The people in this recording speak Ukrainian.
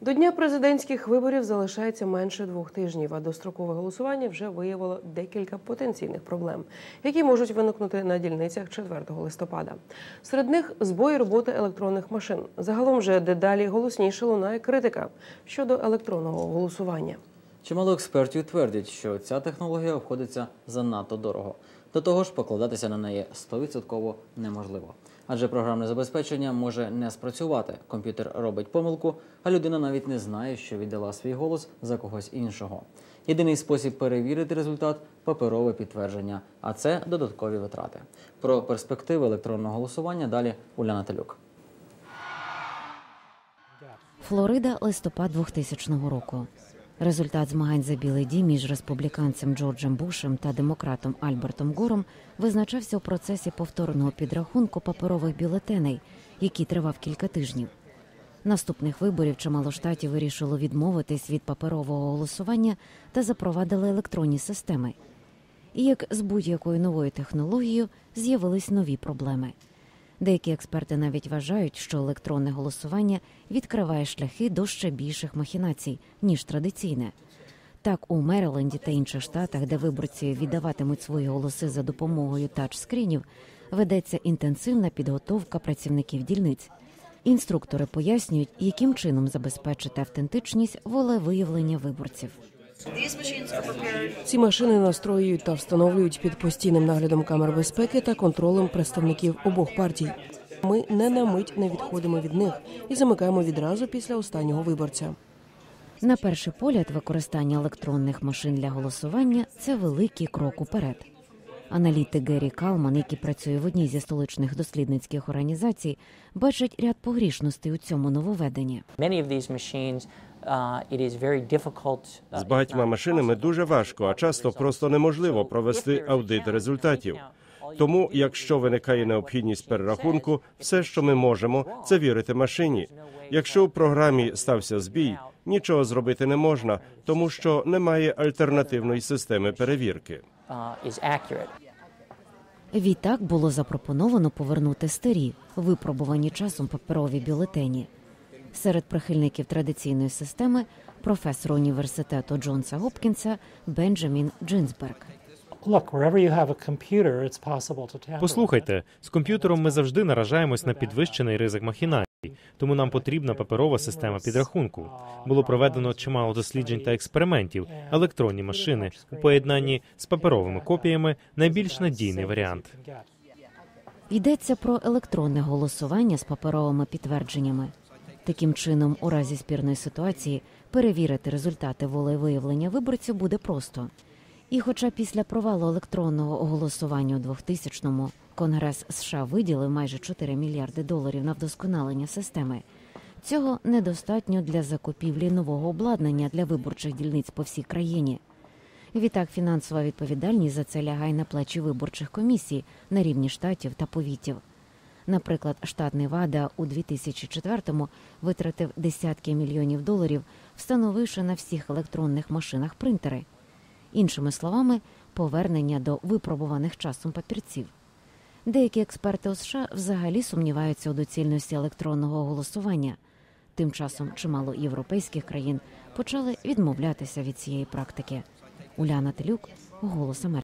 До дня президентських виборів залишається менше двох тижнів, а дострокове голосування вже виявило декілька потенційних проблем, які можуть виникнути на дільницях 4 листопада. Серед них збої роботи електронних машин. Загалом вже дедалі голосніше лунає критика щодо електронного голосування. Чимало експертів твердять, що ця технологія обходиться занадто дорого. До того ж, покладатися на неї 100% неможливо. Адже програмне забезпечення може не спрацювати. Комп'ютер робить помилку, а людина навіть не знає, що віддала свій голос за когось іншого. Єдиний спосіб перевірити результат паперове підтвердження, а це додаткові витрати. Про перспективи електронного голосування далі Уляна Талюк. Флорида, листопад 2000 року. Результат змагань за білий дім між республіканцем Джорджем Бушем та демократом Альбертом Гором визначався у процесі повторного підрахунку паперових бюлетеней, який тривав кілька тижнів. Наступних виборів чимало штатів вирішило відмовитись від паперового голосування та запровадили електронні системи. І як з будь-якою новою технологією з'явились нові проблеми. Деякі експерти навіть вважають, що електронне голосування відкриває шляхи до ще більших махінацій ніж традиційне. Так, у Мериленді та інших штатах, де виборці віддаватимуть свої голоси за допомогою тачскрінів, ведеться інтенсивна підготовка працівників дільниць. Інструктори пояснюють, яким чином забезпечити автентичність волевиявлення виборців. Ці машини настроюють та встановлюють під постійним наглядом камер безпеки та контролем представників обох партій. Ми не на мить не відходимо від них і замикаємо відразу після останнього виборця. На перший погляд, використання електронних машин для голосування це великий крок уперед. Аналітик Геррі Калман, який працює в одній зі столичних дослідницьких організацій, бачить ряд погрішностей у цьому нововведенні. Uh, it is very difficult. З багатьма машинами дуже важко, а часто просто неможливо провести аудит результатів. Тому, якщо виникає необхідність перерахунку, все, що ми можемо, це вірити машині. Якщо у програмі стався збій, нічого зробити не можна, тому що немає альтернативної системи перевірки. uh, is. Відтак було запропоновано повернути старі, випробувані часом паперові бюлетені. Серед прихильників традиційної системи професор університету Джонса Гопкінса Бенджамін Джинсберг. Послухайте, з комп'ютером ми завжди наражаємось на підвищений ризик махінацій, тому нам потрібна паперова система підрахунку. Було проведено чимало досліджень та експериментів. Електронні машини у поєднанні з паперовими копіями найбільш надійний варіант. Йдеться про електронне голосування з паперовими підтвердженнями. Таким чином, у разі спірної ситуації, перевірити результати волевиявлення виборців буде просто. І хоча після провалу електронного голосування у 2000-му Конгрес США виділив майже 4 мільярди доларів на вдосконалення системи, цього недостатньо для закупівлі нового обладнання для виборчих дільниць по всій країні. Відтак фінансова відповідальність за це лягає на плечі виборчих комісій на рівні штатів та повітів. Наприклад, штат Невада у 2004-му витратив десятки мільйонів доларів, встановивши на всіх електронних машинах принтери. Іншими словами, повернення до випробуваних часом папірців. Деякі експерти у США взагалі сумніваються у доцільності електронного голосування. Тим часом чимало європейських країн почали відмовлятися від цієї практики. Уляна Телюк, Голос Америки.